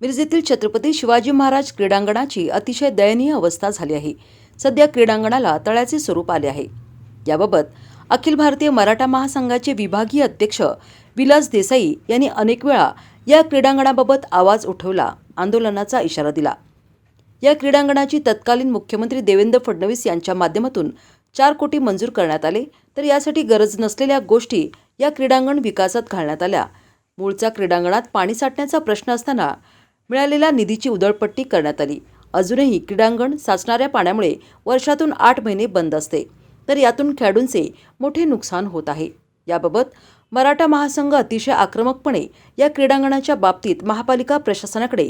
मिरजेतील छत्रपती शिवाजी महाराज क्रीडांगणाची अतिशय दयनीय अवस्था झाली आहे. सध्या क्रीडांगणाला तळ्याचे स्वरूप आले आहे. याबाबत अखिल भारतीय मराठा महासंघाचे विभागीय अध्यक्ष विलास देसाई यांनी अनेक वेळा या क्रीडांगणाबाबत आवाज उठवला आंदोलनाचा इशारा दिला. या क्रीडांगणाची तत्कालीन मुख्यमंत्री देवेंद्र फडणवीस यांच्या माध्यमातून चार कोटी मंजूर करण्यात आले. तर यासाठी गरज नसलेल्या गोष्टी या क्रीडांगण विकासात घालण्यात आल्या. मूळचा क्रीडांगणात पाणी साठण्याचा प्रश्न असताना मिळालेल्या निधीची उधळपट्टी करण्यात आली. अजूनही क्रीडांगण साचणाऱ्या पाण्यामुळे वर्षातून आठ महिने बंद असते. तर यातून खेळाडूंचे मोठे नुकसान होत आहे. याबाबत मराठा महासंघ अतिशय आक्रमकपणे या क्रीडांगणाच्या बाबतीत महापालिका प्रशासनाकडे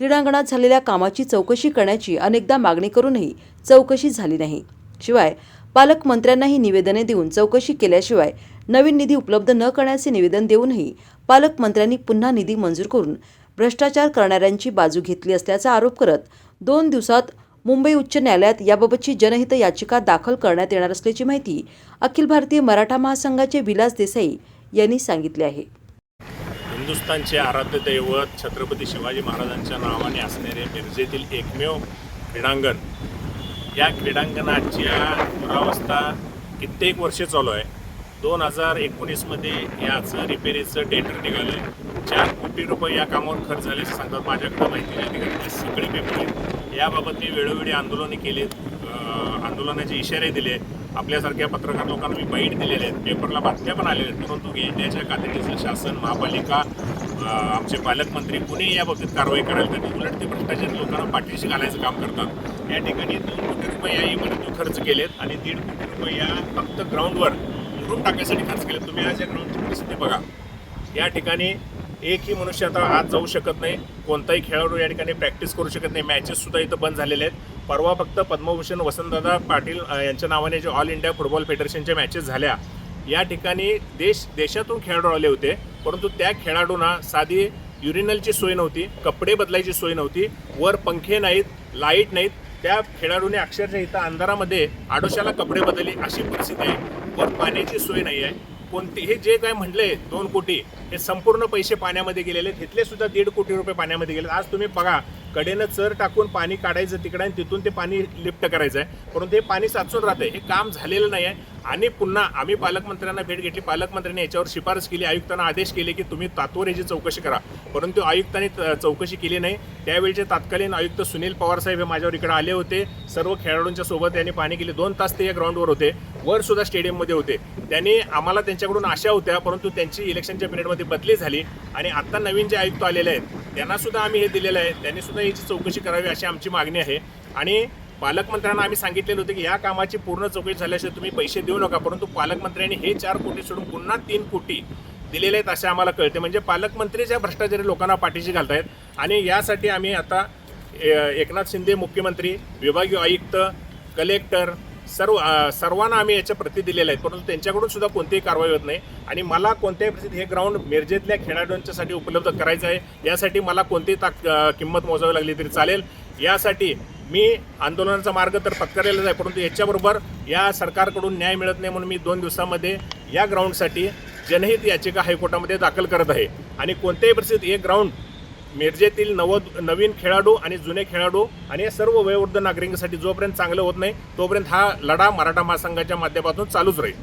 क्रीडांगणात झालेल्या कामाची चौकशी करण्याची अनेकदा मागणी करूनही चौकशी झाली नाही. शिवाय पालकमंत्र्यांनाही निवेदने देऊन चौकशी केल्याशिवाय नवीन निधी उपलब्ध न करण्याचे निवेदन देऊनही पालकमंत्र्यांनी पुन्हा निधी मंजूर करून भ्रष्टाचार करणाऱ्यांची बाजू घेतली असल्याचा आरोप करत दोन दिवसात मुंबई उच्च न्यायालयात याबाबतची जनहित याचिका दाखल करण्यात येणार असल्याची माहिती अखिल भारतीय मराठा महासंघाचे विलास देसाई यांनी सांगितले आहे. हिंदुस्थानचे आराध्य दैवत छत्रपती शिवाजी महाराजांच्या नावाने असणारे मिरजेतील एकमेव क्रीडांगण. या क्रीडांगणाच्या दुरावस्था कित्येक वर्षे चालू आहे. दोन हजार एकोणीसमध्ये याचं रिपेरीचं टेंडर निघालं आहे चार कोटी रुपये या कामावर खर्च झाल्याचे सांगतात. माझ्याकडे माहिती नाही सगळे पेपर आहेत. याबाबत मी वेळोवेळी आंदोलने केले आंदोलनाचे इशारे दिले आपल्यासारख्या पत्रकार लोकांना मी बाईट दिलेले आहेत. पेपरला बातम्या पण आलेल्या आहेत. परंतु इंडियाच्या कातडीचं शासन महापालिका आमचे पालकमंत्री कुणी याबाबतीत कारवाई करायला त्यांनी उलट ते भ्रष्टाचारी लोकांना पाठीशी घालायचं काम करतात. या ठिकाणी दोन कोटी रुपये या इमारतीवर खर्च केलेत आणि दीड कोटी रुपये या फक्त ग्राउंडवर मुरुम टाकण्यासाठी खर्च केलेत. तुम्ही आज या ग्राउंडची परिस्थिती बघा. या ठिकाणी एकही मनुष्य आता आज जाऊ शकत नाही कोणताही खेळाडू या ठिकाणी प्रॅक्टिस करू शकत नाही. मॅचेससुद्धा इथं बंद झालेले आहेत. परवा फक्त पद्मभूषण वसंतदादा पाटील यांच्या नावाने जे ऑल इंडिया फुटबॉल फेडरेशनच्या मॅचेस झाल्या. या ठिकाणी देश देशातून खेळाडू आले होते परंतु त्या खेळाडूंना साधी युरिनलची सोय नव्हती कपडे बदलायची सोय नव्हती वर पंखे नाहीत लाइट नाहीत. त्या खेळाडूने अक्षरशः इथं अंधारामध्ये आडोशाला कपडे बदलले अशी परिस्थिती आहे. वर पाण्याची सोय नाही आहे कोणते हे जे काय म्हटले दोन कोटी हे संपूर्ण पैसे पाण्यामध्ये गेलेले तिथले सुद्धा दीड कोटी रुपये पाण्यामध्ये गेले आज तुम्ही बघा कडेनं चर टाकून पाणी काढायचं तिकडे आणि तिथून ते पाणी लिफ्ट करायचं आहे परंतु हे पाणी साचून राहतंय. हे काम झालेलं नाही आहे आणि पुन्हा आम्ही पालकमंत्र्यांना भेट घेतली. पालकमंत्र्यांनी याच्यावर शिफारस केली. आयुक्तांना आदेश केले की तुम्ही तात्वर याची चौकशी करा. परंतु आयुक्तांनी चौकशी केली नाही. त्यावेळीचे तात्कालीन आयुक्त सुनील पवार साहेब हे माझ्यावर इकडे आले होते. सर्व खेळाडूंच्या सोबत त्यांनी पाणी केले. दोन तास ते या ग्राउंडवर होते. वर सुद्धा स्टेडियममध्ये होते. त्यांनी आम्हाला त्यांच्याकडून आशा होत्या परंतु त्यांची इलेक्शनच्या पिरियडमध्ये बदली झाली. आणि आता नवीन जे आयुक्त आलेले आहेत त्यांना सुद्धा आम्ही हे दिलेलं आहे. त्यांनी सुद्धा याची चौकशी करावी अशी आमची मागणी आहे. आणि पालकमंत्र्यांना आम्ही सांगितलेलं होतं की या कामाची पूर्ण चौकशी झाल्याशिवाय तुम्ही पैसे देऊ नका परंतु पालकमंत्र्यांनी हे चार कोटी सोडून पुन्हा तीन कोटी दिलेले आहेत असे आम्हाला कळते. म्हणजे पालकमंत्रीच्या भ्रष्टाचारी लोकांना पाठीशी घालतायत आणि यासाठी आम्ही आता ए, एकनाथ शिंदे मुख्यमंत्री विभागीय आयुक्त कलेक्टर सर्व सर्वांना आम्ही याच्या प्रती दिलेल्या आहेत. परंतु त्यांच्याकडून सुद्धा कोणतीही कारवाई होत नाही. आणि मला कोणत्याही प्रसिद्ध हे ग्राउंड मिरजेतल्या खेळाडूंच्यासाठी उपलब्ध करायचं आहे. यासाठी मला कोणतीही ताक किंमत मोजावी लागली तरी चालेल. यासाठी मी आंदोलनाचा मार्ग तर पत्करलेलाच आहे. परंतु याच्याबरोबर या सरकारकडून न्याय मिळत नाही म्हणून मी दोन दिवसामध्ये या ग्राउंडसाठी जनहित याचिका हायकोर्टामध्ये दाखल करत आहे. आणि कोणत्याही परिस्थितीत हे ग्राउंड मिरजेतील नव नवीन खेळाडू आणि जुने खेळाडू आणि या सर्व वयोवृद्ध नागरिकांसाठी जोपर्यंत चांगलं होत नाही तोपर्यंत हा लढा मराठा महासंघाच्या माध्यमातून चालूच राहील.